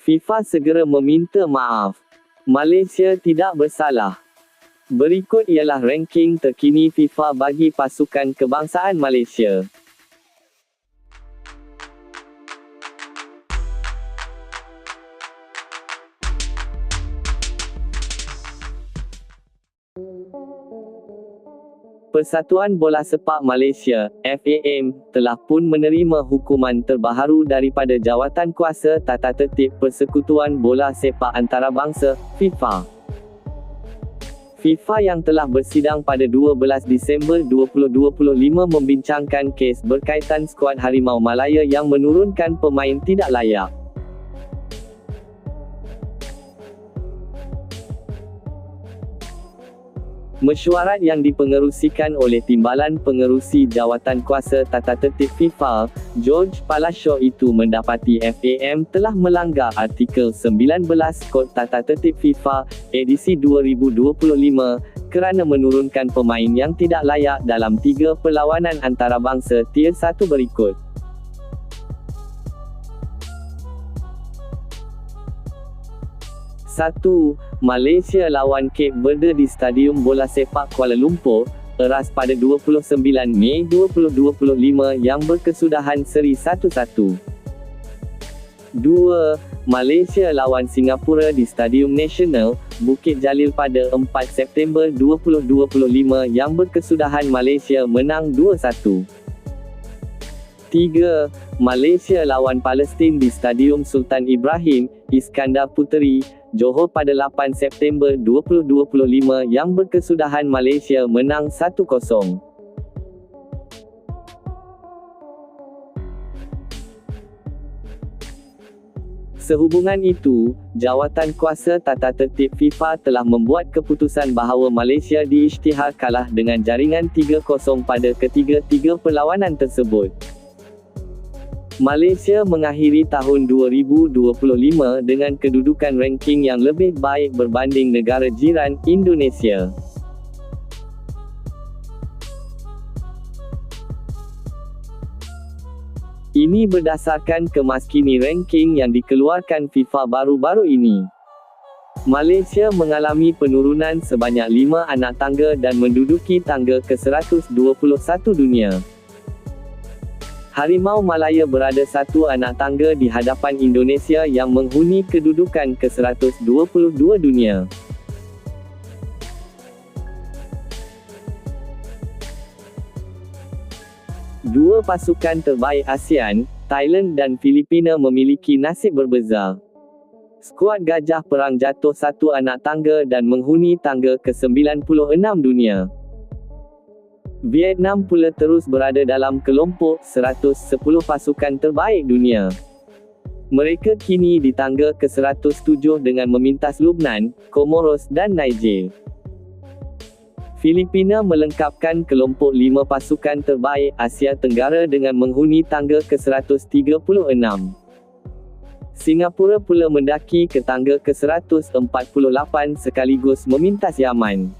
FIFA segera meminta maaf. Malaysia tidak bersalah. Berikut ialah ranking terkini FIFA bagi pasukan kebangsaan Malaysia. Persatuan Bola Sepak Malaysia, FAM, telah pun menerima hukuman terbaharu daripada Jawatan Kuasa Tata Tertib Persekutuan Bola Sepak Antarabangsa, FIFA. FIFA yang telah bersidang pada 12 Disember 2025 membincangkan kes berkaitan skuad Harimau Malaya yang menurunkan pemain tidak layak. Mesyuarat yang dipengerusikan oleh Timbalan Pengerusi Jawatan Kuasa Tata Tertib FIFA, George Palacio itu mendapati FAM telah melanggar artikel 19 Kod Tata Tertib FIFA, edisi 2025, kerana menurunkan pemain yang tidak layak dalam tiga perlawanan antarabangsa Tier 1 berikut. 1. Malaysia lawan Cape Verde di Stadium Bola Sepak Kuala Lumpur, eras pada 29 Mei 2025 yang berkesudahan seri 1-1. 2. Malaysia lawan Singapura di Stadium National, Bukit Jalil pada 4 September 2025 yang berkesudahan Malaysia menang 2-1. 3. Malaysia lawan Palestin di Stadium Sultan Ibrahim, Iskandar Puteri, Johor pada 8 September 2025 yang berkesudahan Malaysia menang 1-0. Sehubungan itu, Jawatan Kuasa Tata Tertib FIFA telah membuat keputusan bahawa Malaysia diisytihar kalah dengan jaringan 3-0 pada ketiga-tiga perlawanan tersebut. Malaysia mengakhiri tahun 2025 dengan kedudukan ranking yang lebih baik berbanding negara jiran, Indonesia. Ini berdasarkan kemaskini ranking yang dikeluarkan FIFA baru-baru ini. Malaysia mengalami penurunan sebanyak 5 anak tangga dan menduduki tangga ke-121 dunia. Harimau Malaya berada satu anak tangga di hadapan Indonesia yang menghuni kedudukan ke-122 dunia. Dua pasukan terbaik ASEAN, Thailand dan Filipina memiliki nasib berbeza. Skuad Gajah Perang jatuh satu anak tangga dan menghuni tangga ke-96 dunia. Vietnam pula terus berada dalam kelompok 110 pasukan terbaik dunia. Mereka kini di tangga ke-107 dengan memintas Lubnan, Comoros dan Niger. Filipina melengkapkan kelompok 5 pasukan terbaik Asia Tenggara dengan menghuni tangga ke-136. Singapura pula mendaki ke tangga ke-148 sekaligus memintas Yaman.